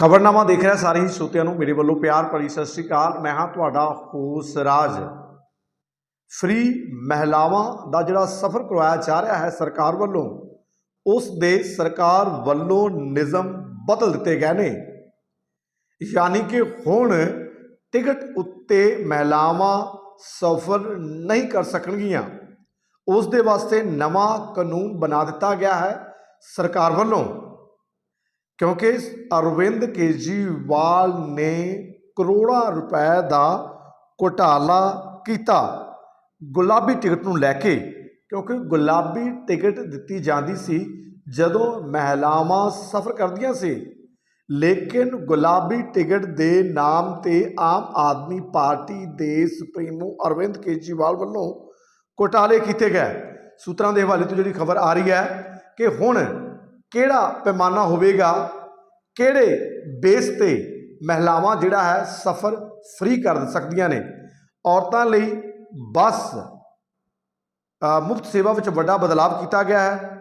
ਖਬਰਨਾਮਾ ਦੇਖ ਰਿਹਾ ਸਾਰੇ ਹੀ ਸਰੋਤਿਆਂ ਨੂੰ, ਮੇਰੇ ਵੱਲੋਂ ਪਿਆਰ ਭਰੀ ਸਤਿ ਸ੍ਰੀ ਅਕਾਲ। ਮੈਂ ਹਾਂ ਤੁਹਾਡਾ ਹੋਸ ਰਾਜ। ਫ੍ਰੀ ਮਹਿਲਾਵਾਂ ਦਾ ਜਿਹੜਾ ਸਫ਼ਰ ਕਰਵਾਇਆ ਜਾ ਰਿਹਾ ਹੈ ਸਰਕਾਰ ਵੱਲੋਂ, ਉਸ ਦੇ ਸਰਕਾਰ ਵੱਲੋਂ ਨਿਯਮ ਬਦਲ ਦਿੱਤੇ ਗਏ ਨੇ। ਯਾਨੀ ਕਿ ਹੁਣ ਟਿਕਟ ਉੱਤੇ ਮਹਿਲਾਵਾਂ ਸਫ਼ਰ ਨਹੀਂ ਕਰ ਸਕਣਗੀਆਂ। ਉਸ ਦੇ ਵਾਸਤੇ ਨਵਾਂ ਕਾਨੂੰਨ ਬਣਾ ਦਿੱਤਾ ਗਿਆ ਹੈ ਸਰਕਾਰ ਵੱਲੋਂ। ਕਿਉਂਕਿ ਅਰਵਿੰਦ ਕੇਜਰੀਵਾਲ ਨੇ ਕਰੋੜਾਂ ਰੁਪਏ ਦਾ ਘੁਟਾਲਾ ਕੀਤਾ। ਗੁਲਾਬੀ ਟਿਕਟ ਨੂੰ ਲੈ ਕੇ, ਕਿਉਂਕਿ ਗੁਲਾਬੀ ਟਿਕਟ ਦਿੱਤੀ ਜਾਂਦੀ ਸੀ ਜਦੋਂ ਮਹਿਲਾਵਾਂ ਸਫ਼ਰ ਕਰਦੀਆਂ ਸੀ। ਲੇਕਿਨ ਗੁਲਾਬੀ ਟਿਕਟ ਦੇ ਨਾਮ ਤੇ ਆਮ ਆਦਮੀ ਪਾਰਟੀ ਦੇ ਸੁਪਰੀਮੋ ਅਰਵਿੰਦ ਕੇਜਰੀਵਾਲ ਵੱਲੋਂ ਘੁਟਾਲੇ ਕੀਤੇ ਗਏ। ਸੂਤਰਾਂ ਦੇ ਹਵਾਲੇ ਤੋਂ ਜਿਹੜੀ ਖਬਰ ਆ ਰਹੀ ਹੈ ਕਿ ਹੁਣ ਕਿਹੜਾ ਪੈਮਾਨਾ ਹੋਵੇਗਾ? ਕਿਹੜੇ ਬੇਸ ਤੇ ਮਹਿਲਾਵਾਂ ਜਿਹੜਾ ਹੈ ਸਫ਼ਰ ਫ੍ਰੀ ਕਰ ਸਕਦੀਆਂ ਨੇ? ਔਰਤਾਂ ਲਈ ਬੱਸ ਮੁਫਤ ਸੇਵਾ ਵਿੱਚ ਵੱਡਾ ਬਦਲਾਅ ਕੀਤਾ ਗਿਆ ਹੈ।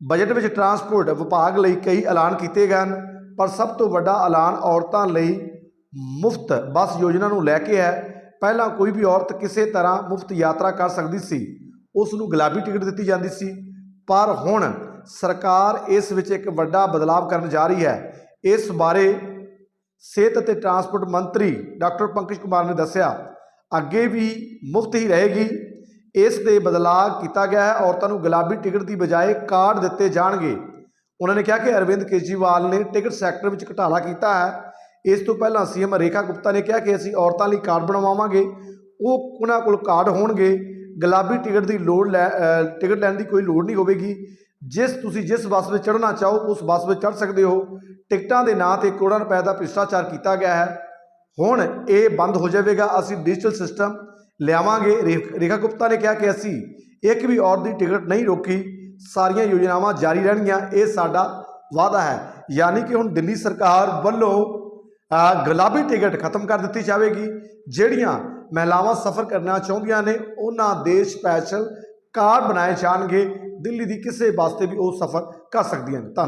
ਬਜਟ ਵਿੱਚ ਟਰਾਂਸਪੋਰਟ ਵਿਭਾਗ ਲਈ ਕਈ ਐਲਾਨ ਕੀਤੇ ਗਏ ਹਨ, ਪਰ ਸਭ ਤੋਂ ਵੱਡਾ ਐਲਾਨ ਔਰਤਾਂ ਲਈ ਮੁਫਤ ਬੱਸ ਯੋਜਨਾ ਨੂੰ ਲੈ ਕੇ ਹੈ। ਪਹਿਲਾਂ ਕੋਈ ਵੀ ਔਰਤ ਕਿਸੇ ਤਰ੍ਹਾਂ ਮੁਫਤ ਯਾਤਰਾ ਕਰ ਸਕਦੀ ਸੀ, ਉਸ ਨੂੰ ਗੁਲਾਬੀ ਟਿਕਟ ਦਿੱਤੀ ਜਾਂਦੀ ਸੀ। ਪਰ ਹੁਣ ਸਰਕਾਰ ਇਸ ਵਿੱਚ ਇੱਕ ਵੱਡਾ ਬਦਲਾਅ ਕਰਨ ਜਾ ਰਹੀ ਹੈ। ਇਸ ਬਾਰੇ ਸਿਹਤ ਅਤੇ ਟਰਾਂਸਪੋਰਟ ਮੰਤਰੀ ਡਾਕਟਰ ਪੰਕਜ ਕੁਮਾਰ ਨੇ ਦੱਸਿਆ, ਅੱਗੇ ਵੀ ਮੁਫਤ ਹੀ ਰਹੇਗੀ। ਇਸ ਦੇ ਬਦਲਾਅ ਕੀਤਾ ਗਿਆ ਹੈ। ਔਰਤਾਂ ਨੂੰ ਗੁਲਾਬੀ ਟਿਕਟ ਦੀ ਬਜਾਏ ਕਾਰਡ ਦਿੱਤੇ ਜਾਣਗੇ। ਉਹਨਾਂ ਨੇ ਕਿਹਾ ਕਿ ਅਰਵਿੰਦ ਕੇਜਰੀਵਾਲ ਨੇ ਟਿਕਟ ਸੈਕਟਰ ਵਿੱਚ ਘਟਾਲਾ ਕੀਤਾ ਹੈ। ਇਸ ਤੋਂ ਪਹਿਲਾਂ ਸੀਐਮ ਰੇਖਾ ਗੁਪਤਾ ਨੇ ਕਿਹਾ ਕਿ ਅਸੀਂ ਔਰਤਾਂ ਲਈ ਕਾਰਡ ਬਣਵਾਵਾਂਗੇ। ਉਹ ਉਹਨਾਂ ਕੋਲ ਕਾਰਡ ਹੋਣਗੇ। ਗੁਲਾਬੀ ਟਿਕਟ ਦੀ ਲੋੜ ਲੈ ਟਿਕਟ ਲੈਣ ਦੀ ਕੋਈ ਲੋੜ ਨਹੀਂ ਹੋਵੇਗੀ। ਜਿਸ ਤੁਸੀਂ ਜਿਸ ਬੱਸ ਵਿੱਚ ਚੜ੍ਹਨਾ ਚਾਹੋ, ਉਸ ਬੱਸ ਵਿੱਚ ਚੜ੍ਹ ਸਕਦੇ ਹੋ। ਟਿਕਟਾਂ ਦੇ ਨਾਂ ਤੇ ਕਰੋੜਾਂ ਰੁਪਏ ਦਾ ਭ੍ਰਿਸ਼ਟਾਚਾਰ ਕੀਤਾ ਗਿਆ ਹੈ। ਹੁਣ ਇਹ ਬੰਦ ਹੋ ਜਾਵੇਗਾ। ਅਸੀਂ ਡਿਜੀਟਲ ਸਿਸਟਮ ਲਿਆਵਾਂਗੇ। ਰੇਖ- ਰੇਖਾ ਗੁਪਤਾ ਨੇ ਕਿਹਾ ਕਿ ਅਸੀਂ ਇੱਕ ਵੀ ਔਰਤ ਦੀ ਟਿਕਟ ਨਹੀਂ ਰੋਕੀ। ਸਾਰੀਆਂ ਯੋਜਨਾਵਾਂ ਜਾਰੀ ਰਹਿਣਗੀਆਂ। ਇਹ ਸਾਡਾ ਵਾਅਦਾ ਹੈ। ਯਾਨੀ ਕਿ ਹੁਣ ਦਿੱਲੀ ਸਰਕਾਰ ਵੱਲੋਂ ਗੁਲਾਬੀ ਟਿਕਟ ਖਤਮ ਕਰ ਦਿੱਤੀ ਜਾਵੇਗੀ, ਜਿਹੜੀਆਂ ਮਹਿਲਾਵਾਂ ਸਫ਼ਰ ਕਰਨਾ ਚਾਹੁੰਦੀਆਂ ਨੇ, ਉਹਨਾਂ ਦੇ ਸਪੈਸ਼ਲ ਕਾਰ ਬਣਾਏ ਜਾਣਗੇ, ਦਿੱਲੀ ਦੀ ਕਿਸੇ ਵਾਸਤੇ ਵੀ ਉਹ ਸਫ਼ਰ ਕਰ ਸਕਦੀਆਂ ਨੇ। ਧੰਨ